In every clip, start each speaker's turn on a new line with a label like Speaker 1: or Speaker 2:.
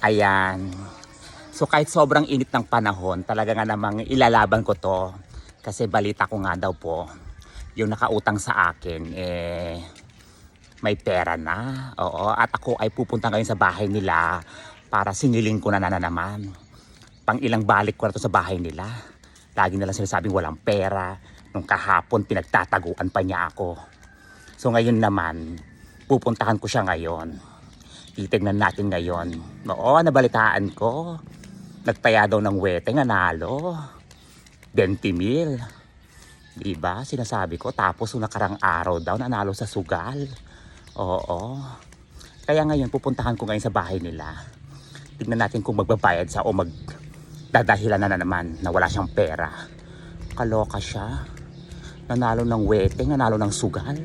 Speaker 1: Ayan. So kahit sobrang init ng panahon, talaga nga namang ilalaban ko to. Kasi balita ko nga daw po, yung nakautang sa akin, eh, may pera na. Oo, at ako ay pupunta ngayon sa bahay nila para singilin ko na na naman. Pang ilang balik ko na to sa bahay nila. Lagi nila sinasabing walang pera. Nung kahapon, pinagtataguan pa niya ako. So ngayon naman, pupuntahan ko siya ngayon. Titignan natin ngayon. Oo, nabalitaan ko. Nagtaya daw ng wete, nanalo. 20 mil. Diba? Sinasabi ko. Tapos yung nakarang araw daw, nanalo sa sugal. Oo. Kaya ngayon, pupuntahan ko ngayon sa bahay nila. Tignan natin kung magbabayad siya o mag dadahilan na naman na wala siyang pera. Kaloka siya. Nanalo ng wete, nanalo ng sugal.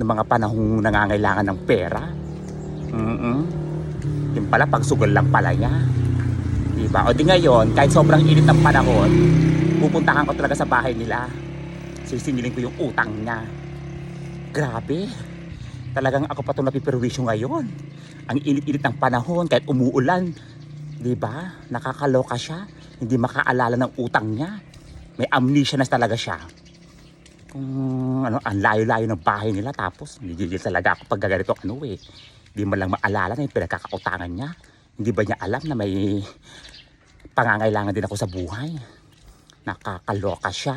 Speaker 1: Ng mga panahong nangangailangan ng pera. Mm Yung pala, pag sugal lang pala niya. Diba? O di ngayon, kahit sobrang init ng panahon, pupuntahan ko talaga sa bahay nila. Sisingilin ko yung utang niya. Grabe. Talagang ako pa ito napiperwisyo ngayon. Ang init-init ng panahon, kahit umuulan. Diba? Nakakaloka siya. Hindi makaalala ng utang niya. May amnesia na talaga siya. Kung ano, ang layo-layo ng bahay nila tapos nagigil talaga ako pag ganito ano eh. Hindi mo lang maalala na yung pinagkakautangan niya. Hindi ba niya alam na may pangangailangan din ako sa buhay? Nakakaloka siya.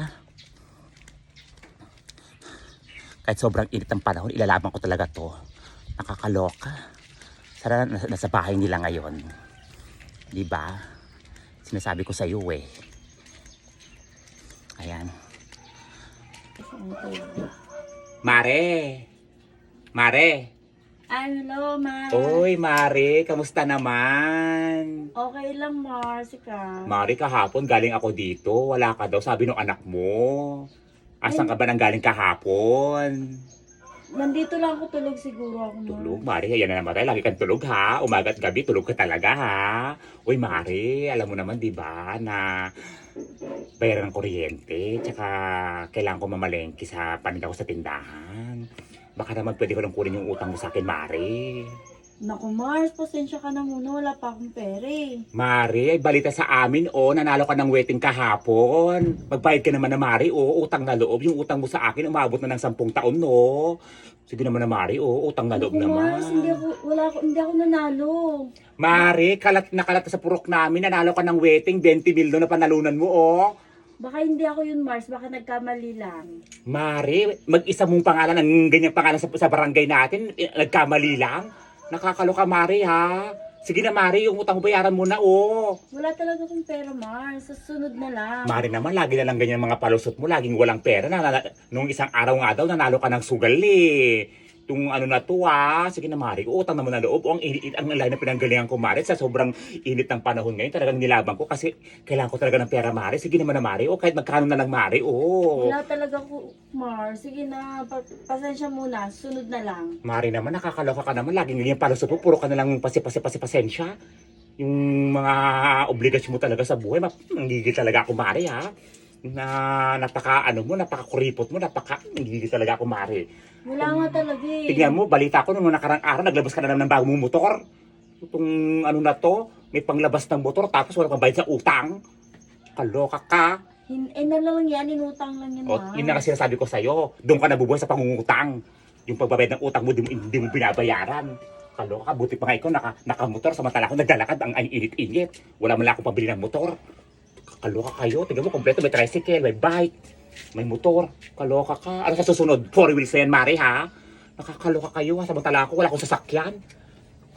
Speaker 1: Kahit sobrang init ng panahon, ilalaban ko talaga to. Nakakaloka. Sana nasa, nasa bahay nila ngayon. Di ba? Sinasabi ko sa iyo eh. Ayan. Mare! Mare!
Speaker 2: Hello, Ma.
Speaker 1: Uy, Mare, kamusta naman?
Speaker 2: Okay lang, Mars. Ikaw.
Speaker 1: Mare, kahapon galing ako dito. Wala ka daw, sabi ng anak mo. Asan ka ba nang galing kahapon?
Speaker 2: Nandito lang ako tulog siguro ako, Mars.
Speaker 1: Tulog, Mare. Yan na naman tayo. Lagi kang tulog, ha? Umaga at gabi, tulog ka talaga, ha? Uy, Mare, alam mo naman, di ba, na bayaran ng kuryente. Tsaka kailangan ko mamalengke sa paninda ko sa tindahan. Baka naman pwede ko lang kunin yung utang mo sa akin, Mare.
Speaker 2: Naku, Mars. Pasensya ka na muna. Wala pa akong pera eh.
Speaker 1: Mare, ay balita sa amin, oh, nanalo ka ng wedding kahapon. Magbayad ka naman na, Mare, oh, utang na loob. Yung utang mo sa akin, umabot na ng sampung taon, no? Sige naman na, Mare, oh, utang na loob
Speaker 2: Naku, Mars. Hindi
Speaker 1: naman.
Speaker 2: ako, wala ako, hindi ako nanalo.
Speaker 1: Mare, kalat na kalat sa purok namin, nanalo ka ng wedding, 20 mil na panalunan mo, oh.
Speaker 2: Baka hindi ako yun, Mars. Baka nagkamali lang.
Speaker 1: Mare, mag-isa mong pangalan, ang ganyang pangalan sa, sa barangay natin, eh, nagkamali lang. Nakakaloka, Mare, ha? Sige na, Mare, yung utang mo bayaran mo na, oh.
Speaker 2: Wala talaga akong pera, Mars. Sa sunod na lang.
Speaker 1: Mari naman, lagi na lang ganyan mga palusot mo, laging walang pera. Na, na, nung isang araw nga daw, nanalo ka ng sugal eh. Tung ano na to ah. Sige na Mari, utang naman na loob. O, ang, init, ang layo na pinanggalingan ko Mari sa sobrang init ng panahon ngayon. Talagang nilaban ko kasi kailangan ko talaga ng pera Mari. Sige naman na Mari. O kahit magkano na lang Mari. O.
Speaker 2: Wala talaga ako, Mars. Sige na. Pa- pasensya muna. Sunod na lang.
Speaker 1: Mari naman, nakakaloka ka naman. Laging ganyan palusot mo. Puro ka na lang pasi-pasi-pasi-pasensya. Yung mga obligasyon mo talaga sa buhay. ma- Nanggigil talaga ako Mari ha. Na napaka ano mo, napaka kuripot mo, napaka nanggigil talaga ako Mari.
Speaker 2: Wala nga talaga eh.
Speaker 1: Tignan mo, balita ko nung nakarang araw, naglabas ka na naman ng bagong mong motor. Itong ano na to, may panglabas ng motor tapos wala pang bayad sa utang. Kaloka ka.
Speaker 2: Hin eh, na lang yan. Inutang lang yan,
Speaker 1: O,
Speaker 2: Mars.
Speaker 1: yun na kasi sinasabi ko sa'yo. Doon ka nabubuhay sa pangungutang. Yung pagbabayad ng utang mo, di mo, hindi mo binabayaran. Kaloka ka, buti pa nga ikaw, naka, nakamotor, samantala ako naglalakad, ang ang init-init. Wala man lang akong pabili ng motor. Kaloka kayo, tingnan mo, kompleto, may tricycle, may bike, may motor. Kaloka ka. Ano sa susunod? Four wheels na yan, Mari, ha? Nakakaloka kayo, ha? Samantala ako, wala akong sasakyan.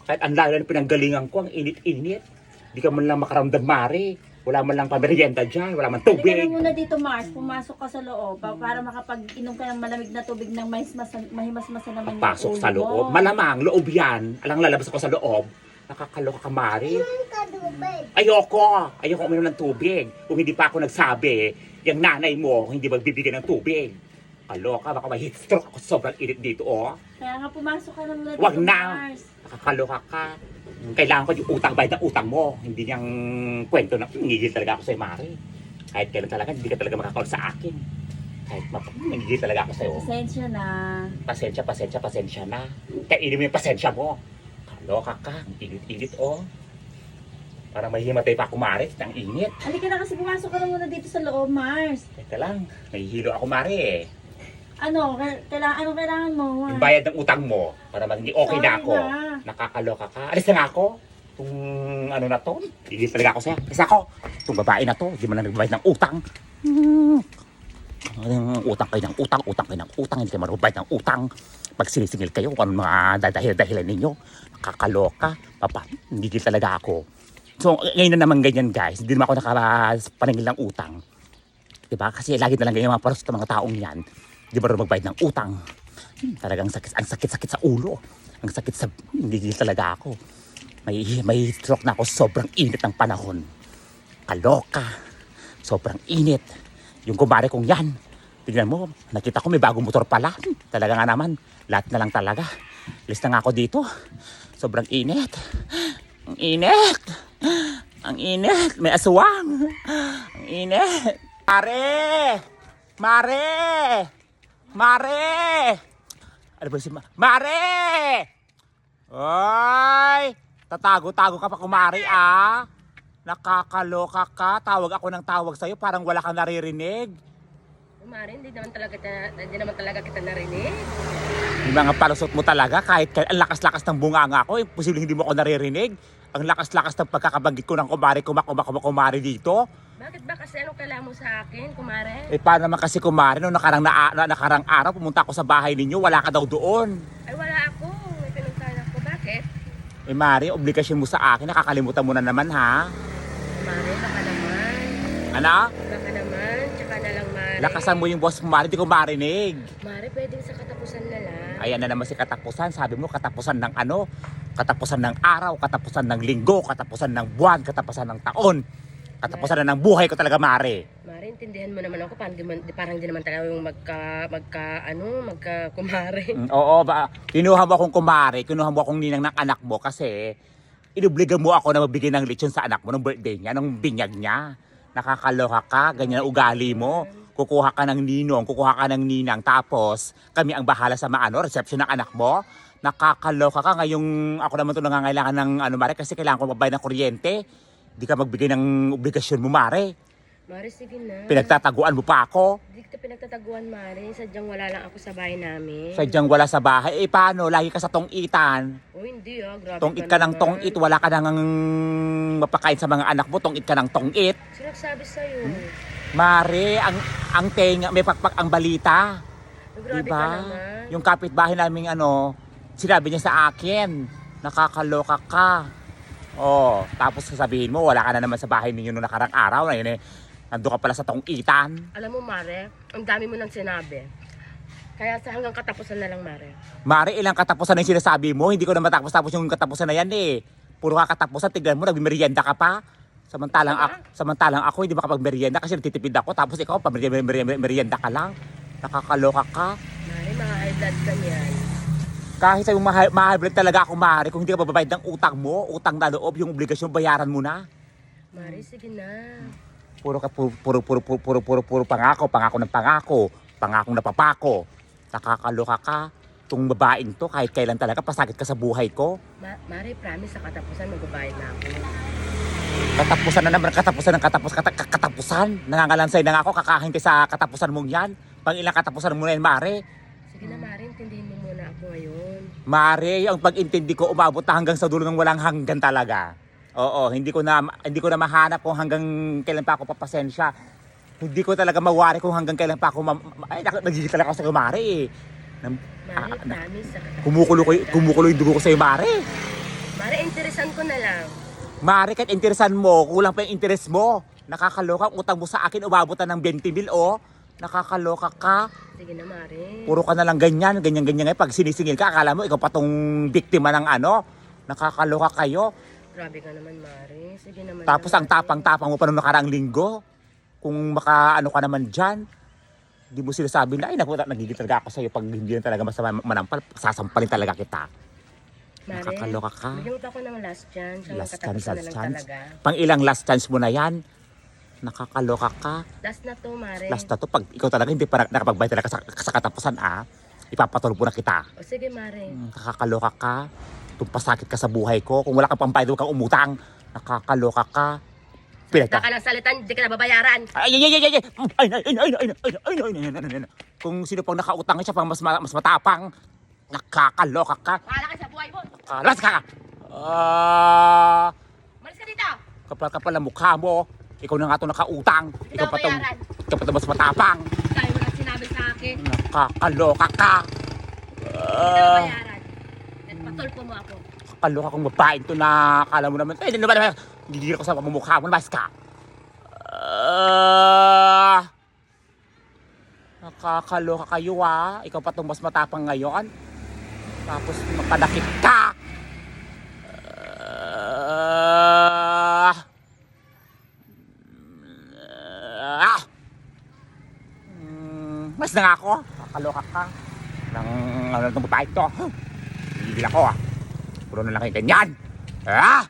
Speaker 1: Kahit ang lalo na pinanggalingan ko, ang init-init. Di ka man lang makaramdam, Mari. Wala man lang pamerienda dyan, wala man
Speaker 2: Halika
Speaker 1: tubig.
Speaker 2: na muna dito, Mars. Pumasok ka sa loob pa- para makapag-inom ka ng malamig na tubig ng mais mahimas-masa naman
Speaker 1: Pasok
Speaker 2: ulo
Speaker 1: sa loob. Malamang, loob yan. Alang lalabas ako sa loob. Nakakaloka ka, Mari. Ayoko. Ayoko uminom ng tubig. Kung hindi pa ako nagsabi, yung nanay mo, hindi magbibigyan ng tubig. Kaloka, baka may heat stroke ako sobrang init dito, oh.
Speaker 2: Kaya nga pumasok ka muna dito,
Speaker 1: Wag na.
Speaker 2: Mars.
Speaker 1: Nakakaloka ka. Kailangan ko yung utang, bayad ng utang mo. Hindi niyang kwento na, nangigil talaga ako sa'yo, Mari. Kahit kailan talaga, hindi ka talaga makakawal sa akin. Kahit map, nangigil talaga ako sa'yo.
Speaker 2: Pasensya na.
Speaker 1: Pasensya, pasensya, pasensya na. Kainin mo yung pasensya mo. Kaloka ka. Ang Init-init, oh. Para may himatay pa ako, Mare. Ang init.
Speaker 2: Halika na kasi pumasok ka na muna dito sa loob, Mars.
Speaker 1: Teka lang, nahihilo ako, Mare eh.
Speaker 2: Ano, ka- kailangan, ano kailangan mo?
Speaker 1: Yung bayad ng utang mo, para maging okay na
Speaker 2: Sorry
Speaker 1: ako.
Speaker 2: na.
Speaker 1: Nakakaloka ka. Alis na nga ako. Itong ano na to, hindi talaga ako sa'yo. Alis ako. Itong babae na to, di man na nagbayad ng utang. Hmm. Ang utang kayo ng utang, utang kayo ng utang, hindi kayo marubay ng utang. Pag sinisingil kayo, kung ano mga dadahil-dahilan ninyo, nakakaloka. Papa, hindi talaga ako. So, ngayon na naman ganyan guys, hindi naman ako nakapaningil ng utang. Diba? Kasi lagi na lang ganyan mga paros sa mga taong yan. Di ba magbayad ng utang? Hmm, talagang sakit, ang sakit-sakit sa ulo. Ang sakit sa, hindi talaga ako. May, may stroke na ako, sobrang init ng panahon. Kaloka. Sobrang init. Yung kumare kong yan. Tignan mo, nakita ko may bagong motor pala. Hmm, Talaga nga naman, lahat na lang talaga. Alis na nga ako dito. Sobrang init. Ang init. Ang init. May aswang. Ang init. Mare! Mare! Mare! Ano ba si Ma- Mare! Oy! Tatago-tago ka pa kumari ah. Nakakaloka ka. Tawag ako ng tawag sa'yo. Parang wala kang naririnig.
Speaker 3: Mari, hindi naman talaga kita, hindi naman talaga kita narinig.
Speaker 1: Yung mga palusot mo talaga, kahit, kahit ang lakas-lakas ng bunganga ko, imposible hindi mo ako naririnig. Ang lakas-lakas ng pagkakabanggit ko ng kumari, kumakumakumak kumari dito.
Speaker 3: Bakit ba kasi anong kailangan mo sa akin, kumare?
Speaker 1: Eh paano naman kasi kumari, nung nakarang, na, na, nakarang araw, pumunta ako sa bahay ninyo, wala ka daw doon.
Speaker 3: Ay wala ako, may pinuntahan ako. Bakit?
Speaker 1: Eh Mari, obligasyon mo sa akin, nakakalimutan mo na naman ha.
Speaker 3: Mari, baka naman.
Speaker 1: Ano?
Speaker 3: Baka naman, tsaka na lang Mari.
Speaker 1: Lakasan mo yung boss mo, Mari, di ko marinig.
Speaker 3: Mari, pwedeng sa katapusan na lang.
Speaker 1: Ayan na naman si katapusan. Sabi mo, katapusan ng ano? Katapusan ng araw, katapusan ng linggo, katapusan ng buwan, katapusan ng taon. Katapusan na ng buhay ko talaga, Mare.
Speaker 3: Mari, intindihan mo naman ako, parang di, man, di- parang di naman talaga yung magka, magka, ano, magka kumare.
Speaker 1: Mm, oo, ba, kinuha mo akong kumare, kinuha mo akong ninang ng anak mo kasi inubliga mo ako na magbigay ng lechon sa anak mo nung birthday niya, nung binyag niya. Nakakaloka ka, ganyan ang ugali mo. Kukuha ka ng ninong, kukuha ka ng ninang, tapos kami ang bahala sa maano, reception ng anak mo. Nakakaloka ka ngayong ako naman to nangangailangan ng ano mare kasi kailangan ko magbayad ng kuryente. Di ka magbigay ng obligasyon mo mare.
Speaker 3: Mari, sige na.
Speaker 1: Pinagtataguan mo pa ako.
Speaker 3: Di kita pinagtataguan, Mari. Sadyang wala lang ako sa bahay namin.
Speaker 1: Sadyang wala sa bahay. Eh paano? Lagi ka sa tongitan.
Speaker 3: O hindi ah, grabe
Speaker 1: Tongit
Speaker 3: ka
Speaker 1: ng
Speaker 3: naman.
Speaker 1: tongit, wala ka nang mapakain sa mga anak mo, tongit ka ng tongit.
Speaker 3: Sino nagsabi sa'yo?
Speaker 1: Hmm? Mare, ang ang tenga, may pakpak ang balita.
Speaker 3: Grabe
Speaker 1: Diba?
Speaker 3: ka naman.
Speaker 1: Yung kapitbahay namin ano, sinabi niya sa akin, nakakaloka ka. Oh, tapos sasabihin mo, wala ka na naman sa bahay ninyo nung nakarang araw. Na yun eh, nandun ka pala sa tongitan.
Speaker 3: Alam mo, Mare, ang dami mo nang sinabi. Kaya sa hanggang katapusan na lang, Mare.
Speaker 1: Mare, ilang katapusan na yung sinasabi mo? Hindi ko na matapos-tapos yung katapusan na yan eh. Puro ka katapusan, tignan mo, nagmerienda ka pa. Samantalang, ako, samantalang ako, hindi makapagmerienda kasi nagtitipid ako. Tapos ikaw, pamerienda ka lang. Nakakaloka ka.
Speaker 3: Mare, mga blood ka niyan.
Speaker 1: Kahit sa'yo mahal, mahal talaga ako, Mare, kung hindi ka babayad ng utang mo, utang na loob, yung obligasyon, bayaran mo na.
Speaker 3: Mare, sige na.
Speaker 1: Puro ka, puro, puro, puro, puro, puro, puro, puro pangako, pangako ng pangako, pangakong napapako. Nakakaloka ka. Itong babaeng to, kahit kailan talaga, pasakit ka sa buhay ko.
Speaker 3: Ma Mare, promise sa katapusan, magbabayad na ako.
Speaker 1: Katapusan na naman, katapusan ng katapos, kata, katapusan. Nangangalansay na nga ako, kakahintay sa katapusan mong yan. Pang ilang katapusan mo na yan, Mare.
Speaker 3: Sige na, Mare, intindihin mo muna ako ngayon.
Speaker 1: Mare, ang pag-intindi ko, umabot na hanggang sa dulo ng walang hanggan talaga. Oo, hindi ko na hindi ko na mahanap kung hanggang kailan pa ako papasensya. Hindi ko talaga mawari kung hanggang kailan pa ako ma- ay nagigil talaga ako sa kumare eh. Nam-
Speaker 3: Mare,
Speaker 1: Ah, na-. Kumukulo ko kumukulo yung dugo ko sa iyo, Mare.
Speaker 3: Mare, interesan ko na lang.
Speaker 1: Mare, kahit interesan mo, kulang pa yung interest mo. Nakakaloka, ang utang mo sa akin, umabot na ng 20 mil, oh. Nakakaloka ka.
Speaker 3: Sige na, Mare.
Speaker 1: Puro ka na lang ganyan, ganyan-ganyan. ngayon. Pag sinisingil ka, akala mo, ikaw pa tong biktima ng ano. Nakakaloka kayo.
Speaker 3: Grabe ka naman, Mare. Sige naman.
Speaker 1: Tapos
Speaker 3: na,
Speaker 1: ang tapang-tapang mo pa nung nakaraang linggo. Kung maka ano ka naman dyan. Hindi mo sinasabi na, ay naku, nagigil talaga ako sa'yo pag hindi na talaga masama manampal. Sasampalin talaga kita.
Speaker 3: Mare,
Speaker 1: Nakakaloka ka.
Speaker 3: Bigyan ako ng last chance.
Speaker 1: Last chance, last chance.
Speaker 3: talaga.
Speaker 1: Pang ilang last chance mo na yan. Nakakaloka ka.
Speaker 3: Last na to, Mare.
Speaker 1: Last na to, pag ikaw talaga hindi pa nakapagbayad talaga sa, sa katapusan ah, ipapatulog po na kita.
Speaker 3: O sige, Mare.
Speaker 1: Nakakaloka ka. Tumpasakit ka sa buhay ko. Kung wala kang pambayad, huwag kang umutang. Nakakaloka ka. Pinagka...
Speaker 3: Taka ng salitan, hindi ka na babayaran.
Speaker 1: Ay, ay, ay, ay, ay, ay, ay, ay, ay, ay, ay, ay, ay, ay, ay, ay, ay, ay. Kung sino pang nakautang siya pang mas, ma- mas matapang, nakakaloka ka.
Speaker 3: Wala ka sa buhay mo.
Speaker 1: Kalas ka! Ah,
Speaker 3: Malis ka dito.
Speaker 1: kapal kapal ang mukha mo. Ikaw na nga ito nakautang. Ikaw
Speaker 3: ka
Speaker 1: pa itong, ikaw pa itong mas matapang.
Speaker 3: Dahil mo lang sinabi sa akin.
Speaker 1: Nakakaloka ka.
Speaker 3: Hindi ka
Speaker 1: Ah,
Speaker 3: bayaran. At patulpo mo ako.
Speaker 1: kakaloka kong babae ito na akala mo naman. Eh, hindi naman. Hindi ko sa pamumukha mo. Mas ka. Ah, nakakaloka kayo ah. Ikaw pa itong mas matapang ngayon. Tapos mapadakit ka. Ah, ah, Mas na nga ako. Nakakaloka ka. Nang ano babae ito. Hindi ako ah. Puro na lang kayo ganyan. Ah!